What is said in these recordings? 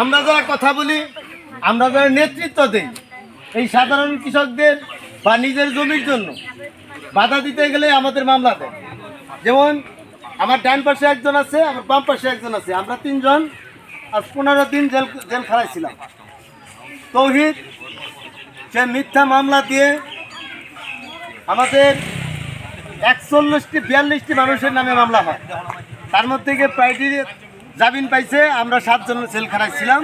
আমরা যারা কথা বলি, আমরা যারা নেতৃত্ব দিই, এই সাধারণ কৃষকদের বা নিজের জমির জন্য বাধা দিতে গেলে আমাদের মামলা দেয়। যেমন আমার ডান পাশে একজন আছে, আমার বাম পাশে একজন আছে। আমরা তিনজন আজ পনেরো দিন জেল জেল খারাইছিলাম তৌহিদ, সে মিথ্যা মামলা দিয়ে আমাদের একচল্লিশটি, বিয়াল্লিশটি মানুষের নামে মামলা হয়। তার মধ্যে থেকে প্রায়টি জামিন পাইছে, আমরা সাতজন সেল খারাইছিলাম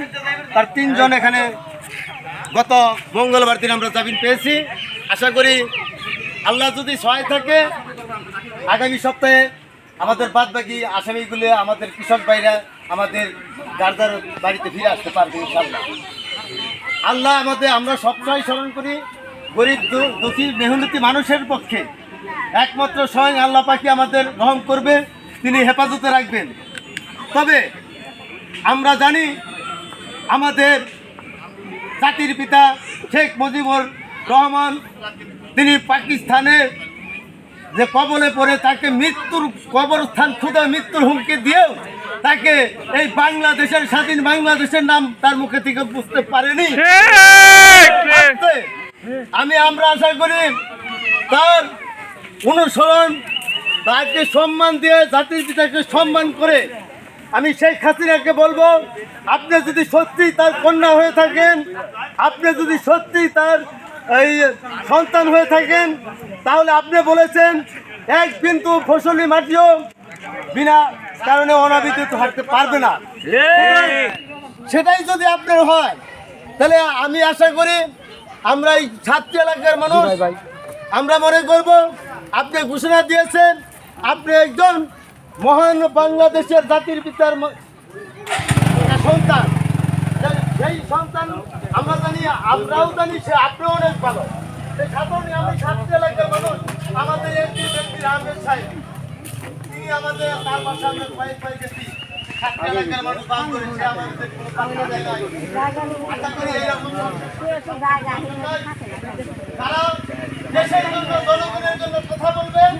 তার তিনজন এখানে গত মঙ্গলবার দিন আমরা জামিন পেয়েছি। আশা করি আল্লাহ যদি সহায় থাকে, আগামী সপ্তাহে আমাদের বাদ বাকি আসামিগুলো, আমাদের কৃষক ভাইরা আমাদের যার বাড়িতে ফিরে আসতে পারবে ইনশাল্লাহ আল্লাহ আমাদের, আমরা সবসময় স্মরণ করি, গরিব দুঃখী, মেহনতি মানুষের পক্ষে। একমাত্র স্বয়ং আল্লাহ পাখি আমাদের রহম করবে, তিনি হেফাজতে রাখবেন। তবে আমরা জানি আমাদের জাতির পিতা শেখ মুজিবুর রহমান তিনি পাকিস্তানে যে কবলে পড়ে তাকে মৃত্যুর কবরস্থান খুদা মৃত্যুর হুমকি দিয়েও তাকে এই বাংলাদেশের স্বাধীন বাংলাদেশের নাম তার মুখে থেকে বুঝতে পারেনি। আমি আমরা আশা করি তার অনুসরণ তাকে সম্মান দিয়ে জাতির পিতাকে সম্মান করে আমি শেখ হাসিনাকে বলব আপনি যদি সত্যি তার কন্যা হয়ে থাকেন আপনি যদি সত্যি তার এই সন্তান হয়ে থাকেন তাহলে আপনি বলেছেন এক কিন্তু ফসলি মাটিও বিনা কারণে অনাবিদ্যুৎ হাঁটতে পারবে না। সেটাই যদি আপনার হয় তাহলে আমি আশা করি আমরা এই ছাত্র এলাকার মানুষ আমরা মনে করব আপনি ঘোষণা দিয়েছেন আপনি একজন মহান বাংলাদেশের জাতির পিতার সন্তান সেই- সন্তান আমরা জানি আমরাও জানি সে আপনিও অনেক ভালো। সেই সাধারণ আমি ছাত্র এলাকার মানুষ। আমাদের এমপি এমপি আহমেদ সাহেব তিনি আমাদের তার পাশে আমরা কয়েক কয়েক গেছি তারা দেশের জন্য জনগণের জন্য কথা বলবেন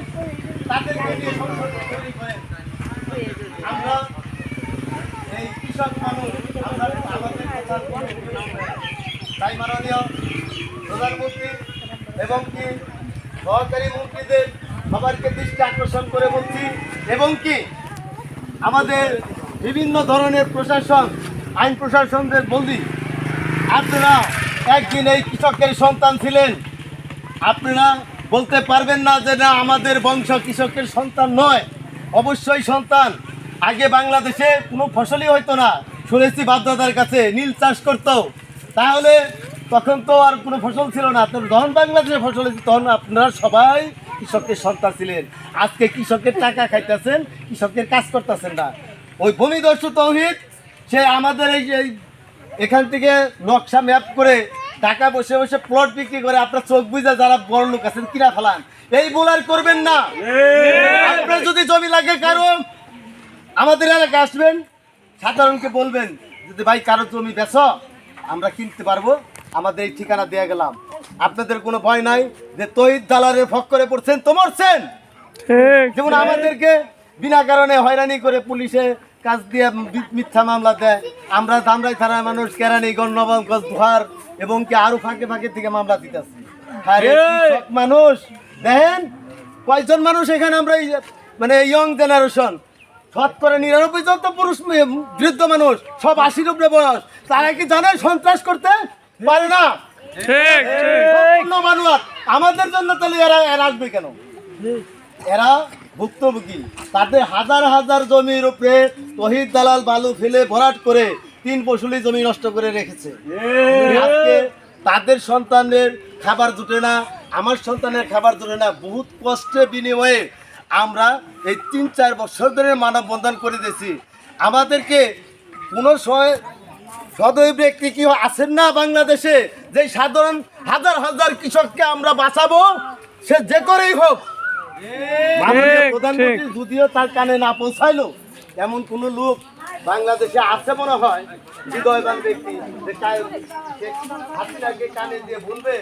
তাদেরকে নিয়ে সংসদ তৈরি করেন আমরা এই কৃষক মানুষ আমরা আমাদের কথা বলব। তাই মাননীয় প্রধানমন্ত্রী এবং কি সহকারী মন্ত্রীদের সবারকে দৃষ্টি আকর্ষণ করে বলছি, এবং কি আমাদের বিভিন্ন ধরনের প্রশাসন, আইন প্রশাসনদের বলছি আপনারা একদিন এই কৃষকের সন্তান ছিলেন। আপনারা বলতে পারবেন না যে না আমাদের বংশ কৃষকের সন্তান নয়। অবশ্যই সন্তান। আগে বাংলাদেশে কোনো ফসলই হতো না। শুনেছি বাপদাদার কাছে, নীল চাষ করতো। তাহলে তখন তো আর কোনো ফসল ছিল না। তো যখন বাংলাদেশে ফসল হয়েছে, তখন আপনারা সবাই কৃষকের সন্তান ছিলেন। আজকে কৃষকের টাকা খাইতেছেন, কৃষকের কাজ করতেছেন না। ওই ভূমিদস্যু তৌহিদ, সে আমাদের এই যে এখান থেকে নকশা ম্যাপ করে টাকা বসে বসে প্লট বিক্রি করে আপনার চোখ বুঝে যারা বড় লোক আছেন কিনা ফেলান? এই বোলার করবেন না। আপনার যদি জমি লাগে কারও, আমাদের এলাকায় আসবেন, সাধারণকে বলবেন, যদি ভাই কারও জমি বেচ। আমরা কিনতে পারব আমাদের এই ঠিকানা দিয়ে গেলাম। আপনাদের কোনো ভয় নাই যে তহিদ দালারের ফক করে পড়ছেন তো মরছেন? যেমন আমাদেরকে বিনা কারণে হয়রানি করে পুলিশে কাজ দিয়ে মিথ্যা মামলা দেয়। আমরা দামরাই থানার মানুষ কেরানীগঞ্জ নবমগঞ্জ ধোয়ার এবং কি আরও ফাঁকে ফাঁকে থেকে মামলা দিতেছি। মানুষ। দেখেন কয়জন মানুষ এখানে আমরা এই মানে ইয়ং জেনারেশন শতকরা নিরানব্বই জন তো পুরুষ বৃদ্ধ মানুষ সব আশির উপরে বয়স। তারা কি জানে সন্ত্রাস করতে? পারে না। মানুষ আমাদের জন্য তাহলে এরা এরা আসবে কেন? এরা ভুক্তভোগী। তাদের হাজার হাজার জমির উপরে তহিদ দালাল বালু ফেলে ভরাট করে তিন ফসলি জমি নষ্ট করে রেখেছে। আজকে তাদের সন্তানের খাবার জুটে না আমার সন্তানের খাবার জুটে না। বহুত কষ্টে বিনিময়ে আমরা এই তিন চার বছর ধরে মানববন্ধন করে দিয়েছি। আমাদেরকে কোনো সময় সদয় ব্যক্তি কি আছেন না বাংলাদেশে? যে সাধারণ হাজার হাজার কৃষককে আমরা বাঁচাবো সে যে করেই হোক। প্রধানমন্ত্রী যদিও তার কানে না পৌঁছাইলো এমন কোনো লোক বাংলাদেশে আছে মনে হয়, হৃদয়বান ব্যক্তি। যে হাতিটাকে কানে দিয়ে বলবে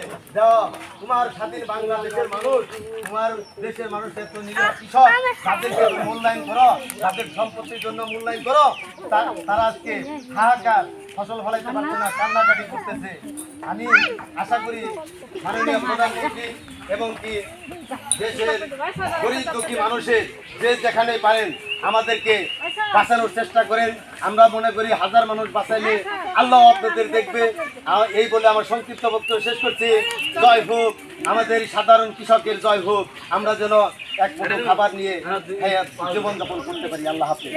তোমার খাতির বাংলাদেশের মানুষ, তোমার দেশের মানুষ তো নিজের কৃষক, তাদেরকে মূল্যায়ন করো, তাদের সম্পত্তির জন্য মূল্যায়ন করো। তারা আজকে হাহাকার ফসল ফলাইতে পারছে না, কান্নাকাটি করতেছে। আমি আশা করি মাননীয় প্রধানমন্ত্রী এবং কি দেশের গরিব দুঃখী মানুষের যে যেখানে পারেন আমাদেরকে বাঁচানোর চেষ্টা করেন। আমরা মনে করি হাজার মানুষ বাঁচাইলে আল্লাহ আপনাদের দেখবে। এই বলে আমার সংক্ষিপ্ত বক্তব্য শেষ করছি। জয় হোক, আমাদের সাধারণ কৃষকের জয় হোক। আমরা যেন এক খাবার নিয়ে জীবনযাপন করতে পারি। আল্লাহ হাফিজ।